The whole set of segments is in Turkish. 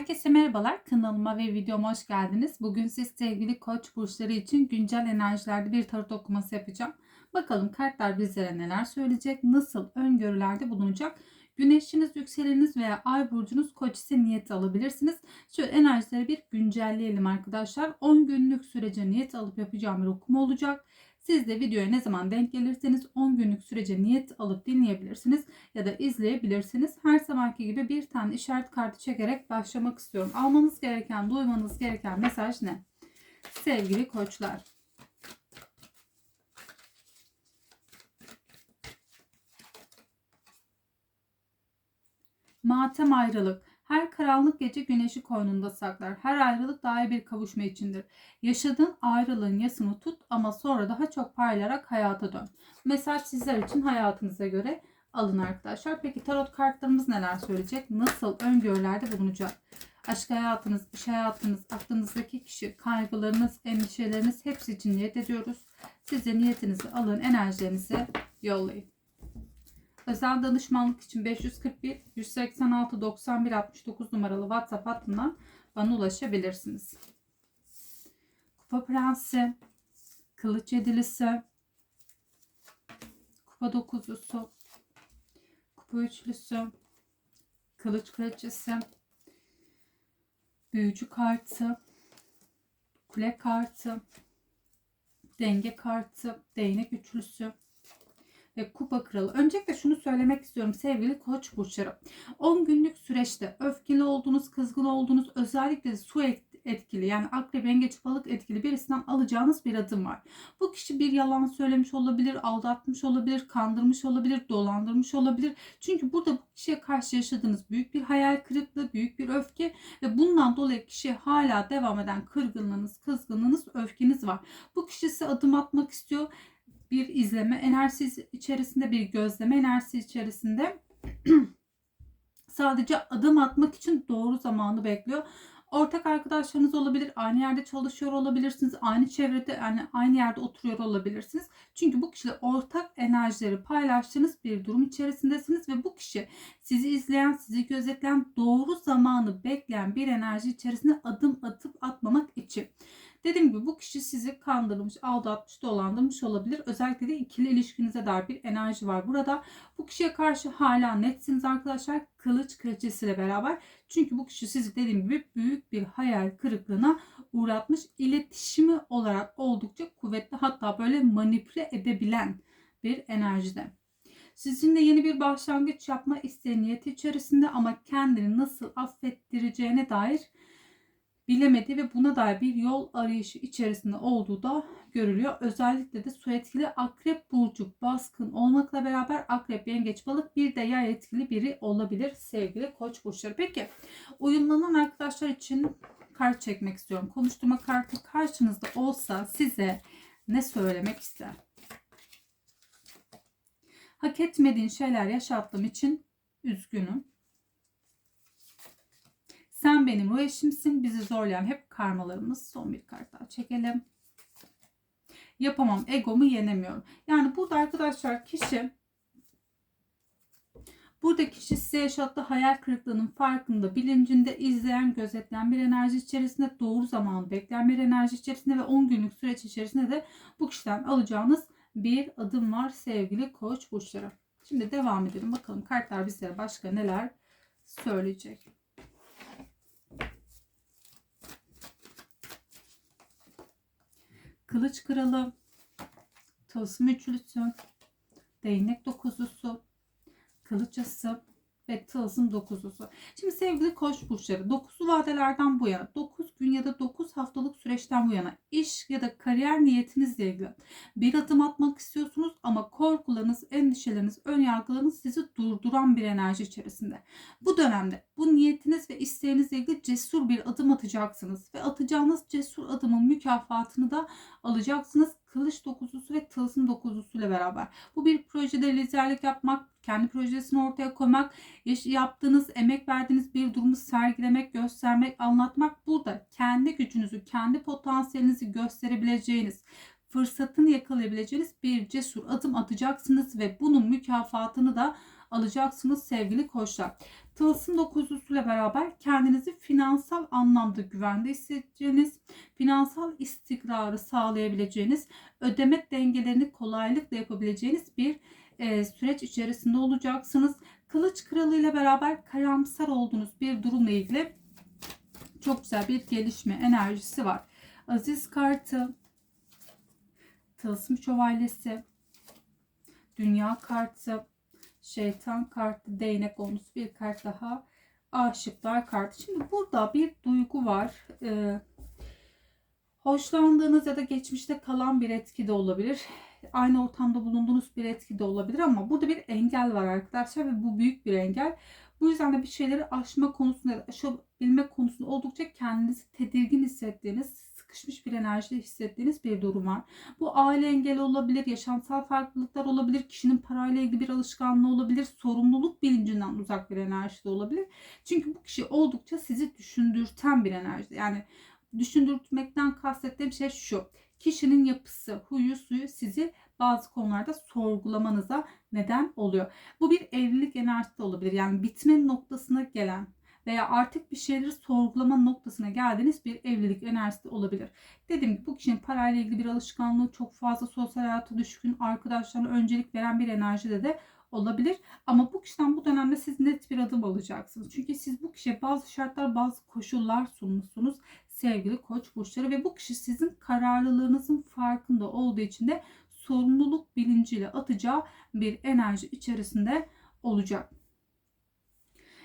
Herkese merhabalar. Kanalıma ve videoma hoş geldiniz. Bugün siz sevgili koç burçları için güncel enerjilerde bir tarot okuması yapacağım. Bakalım kartlar bizlere neler söyleyecek, nasıl öngörülerde bulunacak. Güneşiniz, yükseleniniz veya ay burcunuz koç ise niyet alabilirsiniz. Şöyle enerjileri bir güncelleyelim arkadaşlar. 10 günlük sürece niyet alıp yapacağım bir okuma olacak. Siz de videoya ne zaman denk gelirseniz 10 günlük sürece niyet alıp dinleyebilirsiniz ya da izleyebilirsiniz. Her zamanki gibi bir tane işaret kartı çekerek başlamak istiyorum. Almanız gereken, duymanız gereken mesaj ne? Sevgili koçlar. Matem ayrılık. Karanlık gece güneşi koynunda saklar. Her ayrılık dahi bir kavuşma içindir. Yaşadığın ayrılığın yasını tut ama sonra daha çok parlayarak hayata dön. Mesaj sizler için hayatınıza göre alın arkadaşlar. Peki tarot kartlarımız neler söyleyecek? Nasıl öngörülerde bulunacak? Aşk hayatınız, iş hayatınız, aklınızdaki kişi, kaygılarınız, endişeleriniz hepsi için niyet ediyoruz. Siz de niyetinizi alın, enerjilerinizi yollayın. Özel danışmanlık için 541 186 91 69 numaralı WhatsApp hattından bana ulaşabilirsiniz. Kupa Prensi, Kılıç Yedilisi, Kupa Dokuzlusu, Kupa Üçlüsü, Kılıç Kraliçesi, Büyücü Kartı, Kule Kartı, Denge Kartı, Değnek Üçlüsü, ve Kupa Kralı. Öncelikle şunu söylemek istiyorum sevgili koç burçları. 10 günlük süreçte öfkeli olduğunuz, kızgın olduğunuz, özellikle su etkili yani akrep, yengeç, balık etkili birisinden alacağınız bir adım var. Bu kişi bir yalan söylemiş olabilir, aldatmış olabilir, kandırmış olabilir, dolandırmış olabilir. Çünkü burada bu kişiye karşı yaşadığınız büyük bir hayal kırıklığı, büyük bir öfke ve bundan dolayı kişi hala devam eden kırgınlığınız, kızgınlığınız, öfkeniz var. Bu kişi size adım atmak istiyor bir izleme enerjisi içerisinde bir gözleme enerjisi içerisinde sadece adım atmak için doğru zamanı bekliyor. Ortak arkadaşlarınız olabilir, aynı yerde çalışıyor olabilirsiniz, aynı çevrede yani aynı yerde oturuyor olabilirsiniz. Çünkü bu kişiyle ortak enerjileri paylaştığınız bir durum içerisindesiniz ve bu kişi sizi izleyen, sizi gözetleyen, doğru zamanı bekleyen bir enerji içerisinde adım atıp atmamak için. Dediğim gibi bu kişi sizi kandırmış, aldatmış, dolandırmış olabilir. Özellikle de ikili ilişkinize dair bir enerji var burada. Bu kişiye karşı hala netsiniz arkadaşlar. Kılıç kraliçesiyle beraber. Çünkü bu kişi sizi dediğim gibi büyük bir hayal kırıklığına uğratmış. İletişimi olarak oldukça kuvvetli hatta böyle manipüle edebilen bir enerjide. Sizinle yeni bir başlangıç yapma isteği niyeti içerisinde ama kendini nasıl affettireceğine dair bilemediği ve buna dair bir yol arayışı içerisinde olduğu da görülüyor. Özellikle de su etkili akrep burcu baskın olmakla beraber akrep, yengeç, balık bir de yay etkili biri olabilir sevgili koç burçları. Peki uyumlanan arkadaşlar için kart çekmek istiyorum. Konuşturma kartı karşınızda olsa size ne söylemek ister? Hak etmediğin şeyler yaşattığım için üzgünüm. Sen benim ruh eşimsin. Bizi zorlayan hep karmalarımız. Son bir kart daha çekelim. Yapamam. Egomu yenemiyorum. Yani burada arkadaşlar kişi Burada kişi size yaşattığı hayal kırıklığının farkında, bilincinde, izleyen, gözetleyen bir enerji içerisinde, doğru zaman bekleyen bir enerji içerisinde ve 10 günlük süreç içerisinde de bu kişiden alacağınız bir adım var sevgili koç burçları. Şimdi devam edelim. Bakalım kartlar bizlere başka neler söyleyecek. Kılıç kralı, tılsım üçlüsü, değnek dokuzlusu, kılıç ası, ve tılsım 9'lusu. Şimdi sevgili koç burçları 9'lu vadelerden bu yana 9 gün ya da 9 haftalık süreçten bu yana iş ya da kariyer niyetinizle ilgili bir adım atmak istiyorsunuz ama korkularınız, endişeleriniz, ön yargılarınız sizi durduran bir enerji içerisinde. Bu dönemde bu niyetiniz ve isteğinizle ilgili cesur bir adım atacaksınız ve atacağınız cesur adımın mükafatını da alacaksınız kılıç dokuzlusu ve tılsım dokuzlusu ile beraber. Bu bir projede liderlik yapmak, kendi projesini ortaya koymak, yaptığınız, emek verdiğiniz bir durumu sergilemek, göstermek, anlatmak burada kendi gücünüzü, kendi potansiyelinizi gösterebileceğiniz, fırsatını yakalayabileceğiniz bir cesur adım atacaksınız ve bunun mükafatını da alacaksınız sevgili koçlar. Tılsım dokuzlusuyla beraber kendinizi finansal anlamda güvende hissedeceğiniz, finansal istikrarı sağlayabileceğiniz, ödeme dengelerini kolaylıkla yapabileceğiniz bir e, süreç içerisinde olacaksınız. Kılıç kralı ile beraber karamsar olduğunuz bir durumla ilgili çok güzel bir gelişme enerjisi var. Aziz kartı, tılsım şövalyesi, dünya kartı, şeytan kartı, değnek onlusu bir kart daha. Aşıklar kartı. Şimdi burada bir duygu var. Ee, hoşlandığınız ya da geçmişte kalan bir etki de olabilir. Aynı ortamda bulunduğunuz bir etki de olabilir ama burada bir engel var arkadaşlar ve bu büyük bir engel. Bu yüzden de bir şeyleri aşma konusunda ya aşabilme konusunda oldukça kendinizi tedirgin hissettiğiniz, sıkışmış bir enerjide hissettiğiniz bir durum var. Bu aile engeli olabilir, yaşamsal farklılıklar olabilir, kişinin parayla ilgili bir alışkanlığı olabilir, sorumluluk bilincinden uzak bir enerji de olabilir. Çünkü bu kişi oldukça sizi düşündürten bir enerji. Yani düşündürtmekten kastettiğim şey şu. Kişinin yapısı, huyu, suyu sizi bazı konularda sorgulamanıza neden oluyor. Bu bir evlilik enerjisi olabilir. Yani bitme noktasına gelen veya artık bir şeyleri sorgulama noktasına geldiğiniz bir evlilik enerjisi olabilir. Dediğim gibi bu kişinin parayla ilgili bir alışkanlığı çok fazla sosyal hayata düşkün, arkadaşlarına öncelik veren bir enerjide de olabilir. Ama bu kişiden bu dönemde siz net bir adım alacaksınız. Çünkü siz bu kişiye bazı şartlar, bazı koşullar sunmuşsunuz sevgili koç burçları ve bu kişi sizin kararlılığınızın farkında olduğu için de sorumluluk bilinciyle atacağı bir enerji içerisinde olacak.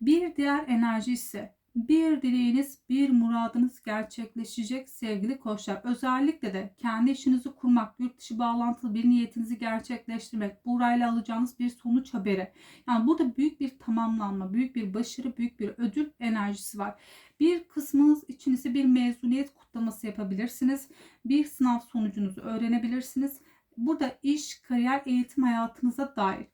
Bir diğer enerji ise bir dileğiniz, bir muradınız gerçekleşecek sevgili koçlar. Özellikle de kendi işinizi kurmak, yurt dışı bağlantılı bir niyetinizi gerçekleştirmek, burayla alacağınız bir sonuç haberi. Yani burada büyük bir tamamlanma, büyük bir başarı, büyük bir ödül enerjisi var. Bir kısmınız için ise bir mezuniyet kutlaması yapabilirsiniz. Bir sınav sonucunuzu öğrenebilirsiniz. Burada iş, kariyer, eğitim hayatınıza dair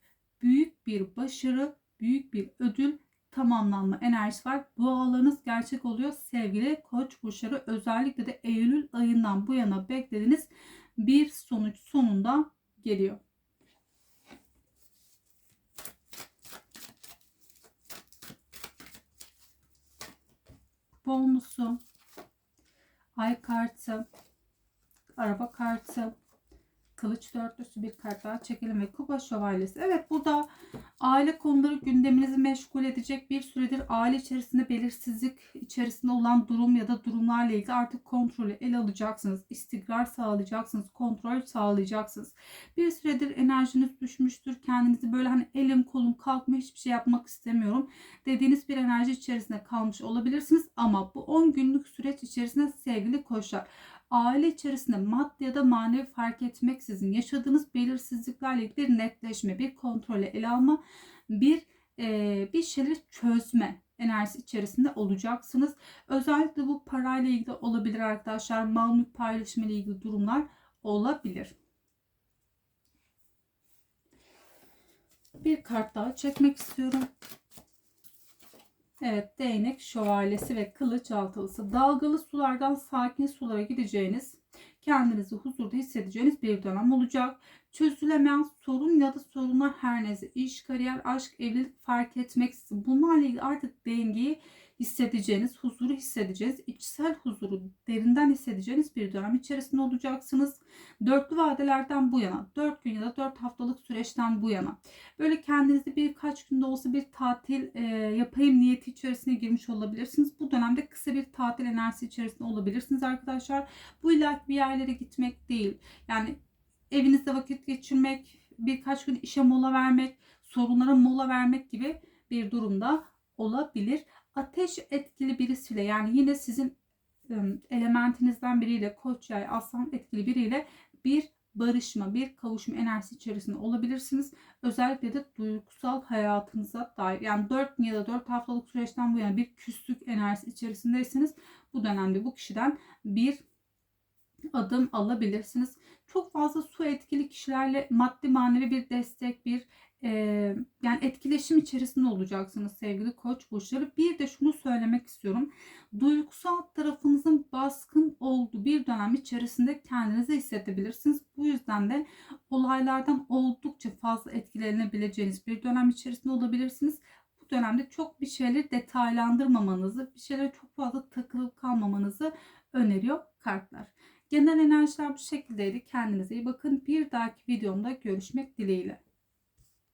büyük bir başarı, büyük bir ödül tamamlanma enerjisi var. Dualarınız gerçek oluyor sevgili koç burçları. Özellikle de Eylül ayından bu yana beklediğiniz bir sonuç sonunda geliyor. Bonusu, ay kartı, araba kartı, kılıç dörtlüsü bir kart daha çekelim ve kupa şövalyesi. Evet burada aile konuları gündeminizi meşgul edecek bir süredir aile içerisinde belirsizlik içerisinde olan durum ya da durumlarla ilgili artık kontrolü ele alacaksınız. İstikrar sağlayacaksınız. Kontrol sağlayacaksınız. Bir süredir enerjiniz düşmüştür. Kendinizi böyle hani elim kolum kalkma hiçbir şey yapmak istemiyorum dediğiniz bir enerji içerisinde kalmış olabilirsiniz. Ama bu 10 günlük süreç içerisinde sevgili koçlar aile içerisinde maddi ya da manevi fark etmeksizin yaşadığınız belirsizliklerle bir netleşme, bir kontrole ele alma, bir e, bir şeyleri çözme enerjisi içerisinde olacaksınız. Özellikle bu parayla ilgili olabilir arkadaşlar. Mal mülk paylaşımı ile ilgili durumlar olabilir. Bir kart daha çekmek istiyorum. Evet değnek şövalyesi ve kılıç altılısı. Dalgalı sulardan sakin sulara gideceğiniz, kendinizi huzurda hissedeceğiniz bir dönem olacak. Çözülemeyen sorun ya da sorunlar her neyse iş, kariyer, aşk, evlilik fark etmeksizin bunlarla ilgili artık dengeyi hissedeceğiniz, huzuru hissedeceğiniz, içsel huzuru derinden hissedeceğiniz bir dönem içerisinde olacaksınız. Dörtlü vadelerden bu yana, dört gün ya da dört haftalık süreçten bu yana böyle kendinizi birkaç günde olsa bir tatil e, yapayım niyeti içerisine girmiş olabilirsiniz. Bu dönemde kısa bir tatil enerjisi içerisinde olabilirsiniz arkadaşlar. Bu illa bir yerlere gitmek değil. Yani evinizde vakit geçirmek, birkaç gün işe mola vermek, sorunlara mola vermek gibi bir durumda olabilir ateş etkili birisiyle yani yine sizin elementinizden biriyle koç yay aslan etkili biriyle bir barışma, bir kavuşma enerjisi içerisinde olabilirsiniz. Özellikle de duygusal hayatınıza dair yani 4 ya da 4 haftalık süreçten bu yana bir küslük enerjisi içerisindeyseniz bu dönemde bu kişiden bir adım alabilirsiniz. Çok fazla su etkili kişilerle maddi manevi bir destek, bir e, yani etkileşim içerisinde olacaksınız sevgili koç burçları. Bir de şunu söylemek istiyorum. Duygusal tarafınızın baskın olduğu bir dönem içerisinde kendinizi hissedebilirsiniz. Bu yüzden de olaylardan oldukça fazla etkilenebileceğiniz bir dönem içerisinde olabilirsiniz. Dönemde çok bir şeyleri detaylandırmamanızı, bir şeylere çok fazla takılıp kalmamanızı öneriyor kartlar. Genel enerjiler bu şekildeydi. Kendinize iyi bakın. Bir dahaki videomda görüşmek dileğiyle.